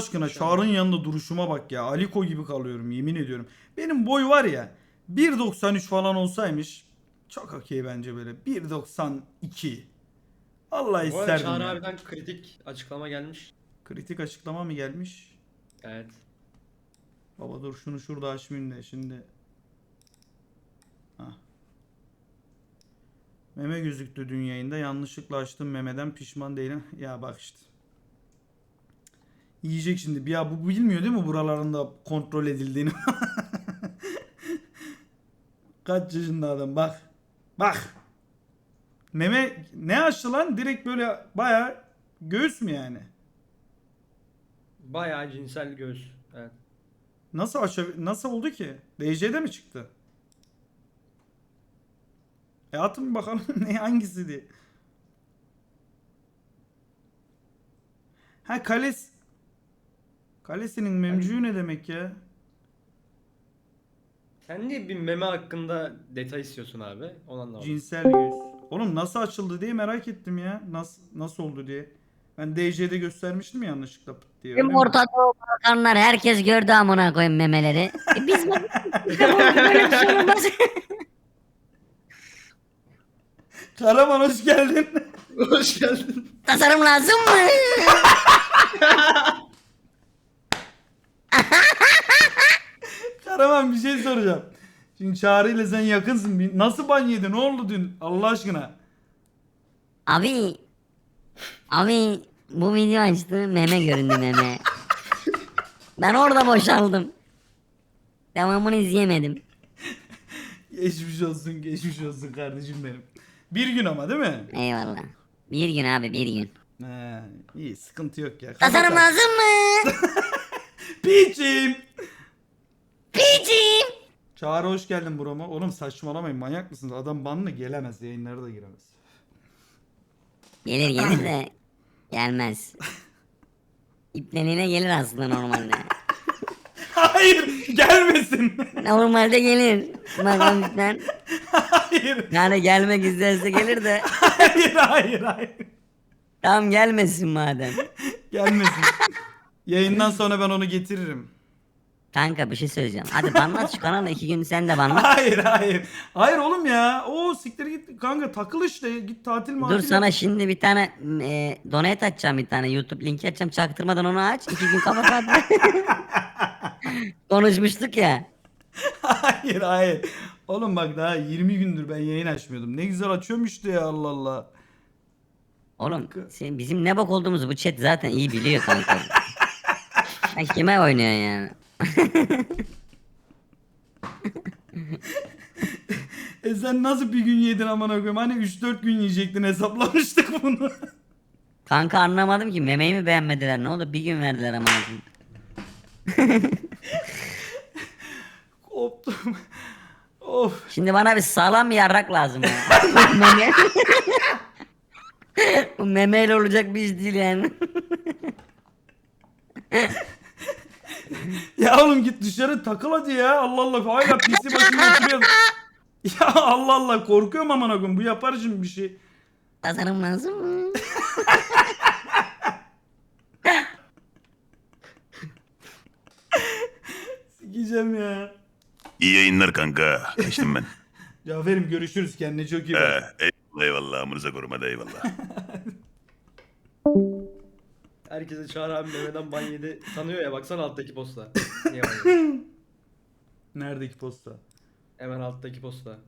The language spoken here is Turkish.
aşkına Çağrı'nın yanında duruşuma bak ya. Aliko gibi kalıyorum yemin ediyorum. Benim boy var ya 1.93 falan olsaymış çok okey bence böyle 1.92. Allah Bu arada isterdim Çağrı ya. abiden kritik açıklama gelmiş. Kritik açıklama mı gelmiş? Evet. Baba dur şunu şurada açmayayım da şimdi. Hah. Meme gözüktü dün yayında. Yanlışlıkla açtım memeden pişman değilim. Ya bak işte. Yiyecek şimdi. Ya bu bilmiyor değil mi buralarında kontrol edildiğini? Kaç yaşında adam bak. Bak. Meme ne açtı lan? Direkt böyle baya göğüs mü yani? Bayağı cinsel göğüs. Evet. Nasıl aşağı nasıl oldu ki? DC'de mi çıktı? E atın bakalım ne hangisi diye. Ha kales Kalesinin memcüğü ne demek ya? Sen niye bir meme hakkında detay istiyorsun abi? Onu anlamadım. Cinsel yüz. Oğlum nasıl açıldı diye merak ettim ya. Nasıl nasıl oldu diye. Ben DC'de göstermiştim ya yanlışlıkla pıt diye. öyle Tüm mi? Orta Doğu Balkanlar herkes gördü amına koyayım memeleri. E biz bu böyle bir şey olmaz. Karaman hoş geldin. Hoş geldin. Tasarım lazım mı? Karaman bir şey soracağım. Şimdi Çağrı ile sen yakınsın. Nasıl ban yedin? Ne oldu dün? Allah aşkına. Abi. Abi bu video açtı meme göründü meme. Ben orada boşaldım. Devamını izleyemedim. Geçmiş olsun, geçmiş olsun kardeşim benim. Bir gün ama değil mi? Eyvallah. Bir gün abi bir gün. He, iyi sıkıntı yok ya. Kapat- lazım mı? Piçim. Piçim. Çağrı hoş geldin burama. Oğlum saçmalamayın manyak mısınız? Adam banlı gelemez yayınlara da giremez. Gelir gelir de gelmez. İpleniğine gelir aslında normalde. Hayır gelmesin. Normalde gelir. Bakalım ipten. hayır. Yani gelmek isterse gelir de Hayır hayır hayır. tam gelmesin madem. Gelmesin. Yayından sonra ben onu getiririm. Kanka bir şey söyleyeceğim. Hadi banlat şu kanalı iki gün sen de banlat. Hayır hayır. Hayır oğlum ya. O siktir git kanka takıl işte. Git tatil matil. Dur sana şimdi bir tane e, donate açacağım bir tane YouTube linki açacağım çaktırmadan onu aç. iki gün kafa kapat. Konuşmuştuk ya. Hayır hayır. Oğlum bak daha 20 gündür ben yayın açmıyordum. Ne güzel açıyorum işte ya Allah Allah. Oğlum sen, bizim ne bok olduğumuzu bu chat zaten iyi biliyor kanka. Sen kime oynuyorsun yani? E sen nasıl bir gün yedin aman koyayım? Hani 3-4 gün yiyecektin hesaplamıştık bunu. Kanka anlamadım ki memeyi mi beğenmediler ne oldu bir gün verdiler ama. Koptum. of. Şimdi bana bir sağlam bir yarrak lazım ya. Meme. Bu memeyle olacak bir iş değil yani. Ya oğlum git dışarı takıl hadi ya. Allah Allah. Hala pisi başında oturuyor. Ya Allah Allah korkuyorum aman koyayım. Bu yapar şimdi bir şey. Tasarım lazım mı? Sikeceğim ya. İyi yayınlar kanka. Kaçtım ben. Cafer'im görüşürüz. Kendine çok iyi bak. Ee, eyvallah eyvallah. Amınıza korumada eyvallah. Herkese Çağrı abi memeden ban yedi sanıyor ya baksana alttaki posta. Niye ban yedi? Neredeki posta? Hemen alttaki posta.